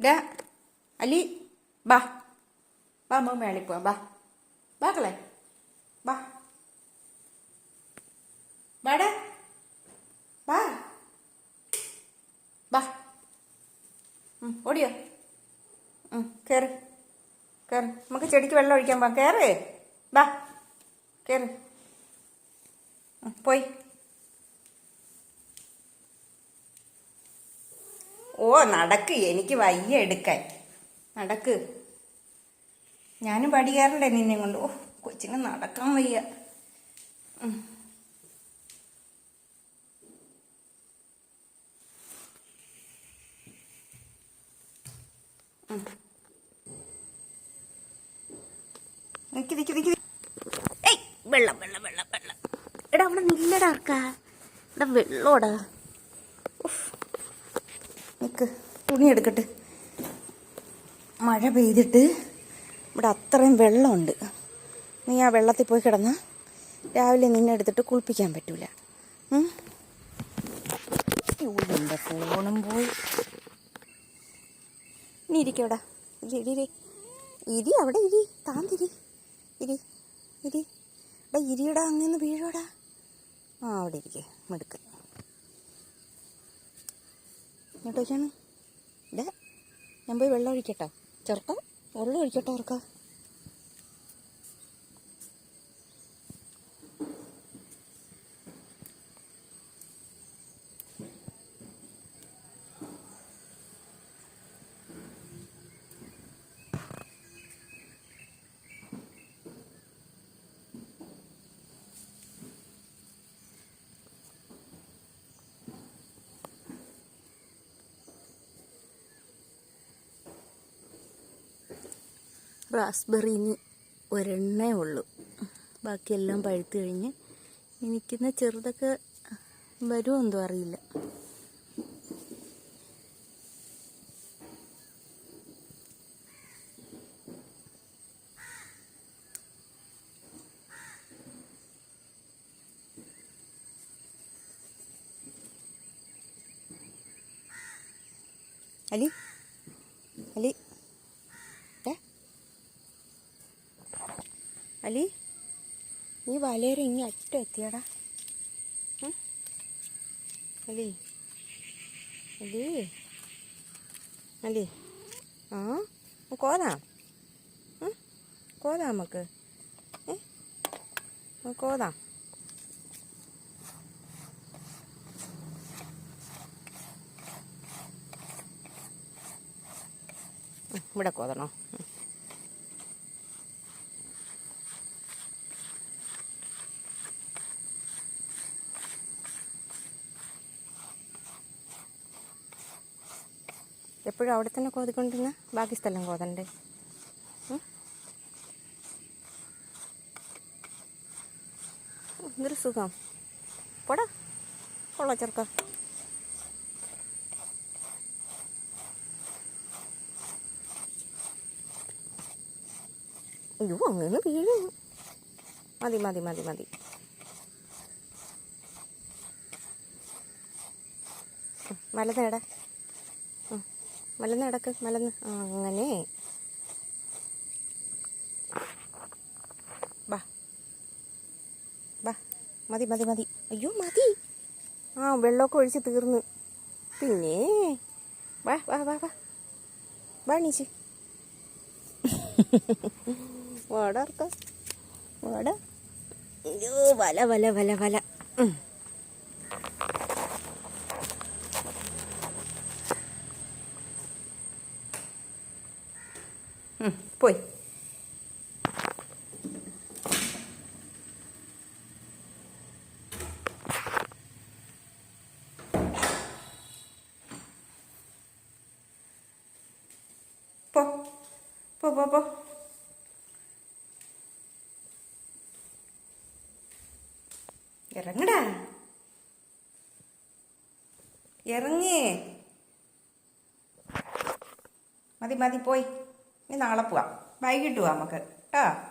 ഡാ അലി ബാ ബാ അമ്മ മേളിൽ പോവാം ബാ ബാ കളെ ബാ ബാടാ ബാ ബാ ഓടിയോ ഉം, കേറ് കേറ് നമുക്ക് ചെടിക്ക് വെള്ളം ഒഴിക്കാൻ പോവാം കേറ് ബാ കേറ് പോയി ഓ നടക്ക്. എനിക്ക് വയ്യ എടുക്കാൻ. നടക്ക്. ഞാനും പഠിക്കാറുണ്ടേ നിന്നെ കൊണ്ട് ഓ കൊച്ചിന് നടക്കാൻ വയ്യ. നിക്ക് നിക്ക് നിക്ക്. ഏയ് വെള്ളം വെള്ളം വെള്ളം വെള്ളം. എടാ അവിടെ നില്ലടാ ആർക്കാ? എടാ വെള്ളോടാ. ഉഫ്. തുണി എടുക്കട്ടെ. മഴ പെയ്തിട്ട് ഇവിടെ അത്രയും വെള്ളമുണ്ട്. നീ ആ വെള്ളത്തിൽ പോയി കിടന്ന. രാവിലെ നിന്നെ എടുത്തിട്ട് കുളിപ്പിക്കാൻ പറ്റൂല. എന്റെ ഫോണും പോയി. നീ ഇരിക്കവിടെ ഇരി ഇരി ഇരി. അവിടെ ഇരി. താന്തിരി. ഇരി ഇരി. ഇവിടെ ഇരിയടാ അങ്ങനെ വീഴോടാ. ആ അവിടെ ഇരിക്കേ. മെടുക്ക്. ഇങ്ങോട്ടേക്കാണ് ഇടേ ഞാൻ പോയി വെള്ളം ഒഴിക്കട്ടോ. ചെറുക്ക വെള്ളം ഒഴിക്കട്ടോ ചെറുക്ക റാസ്ബെറി ഇനി ഒരെണ്ണേ ഉള്ളൂ. ബാക്കിയെല്ലാം പഴുത്ത് കഴിഞ്ഞ് എനിക്കിന്ന് ചെറുതൊക്കെ വരുമോ എന്തോ അറിയില്ല. അലി? അലി ഏ അലി നീ വലയേറെ ഇങ്ങ അറ്റം എത്തിയടാ? അലി അലി അലി. ആ കോതാ കോതാം നമുക്ക്. ഏ? കോതാ ഇവിടെ കോതണോ. എപ്പോഴും അവിടെ തന്നെ കോതിക്കൊണ്ടിരുന്ന ബാക്കി സ്ഥലം കോതണ്ടേ എന്തൊരു സുഖം. പോടാ. കൊള്ളാം ചെറുക്ക. അയ്യോ അങ്ങനെ വീഴും. മതി മതി മതി മതി. വലതേടാ മലന്ന് കിടക്ക് മലന്ന്. അങ്ങനെ. ബാ. ബാ. മതി മതി മതി. അയ്യോ മതി. ആ വെള്ളമൊക്കെ ഒഴിച്ച് തീർന്ന്. പിന്നെ? വാ വാ വാ വാ. വാ നീച്ച്. വാടാർക്ക. വാട. അയ്യോ വല വല വല വല. പോയി. പോ പോ പോ പോ. ഇറങ്ങടാ. ഇറങ്ങേ. മതി മതി പോയി. ഇനി നാളെ പോവാം. വൈകിട്ട് പോവാം നമുക്ക്. കേട്ടോ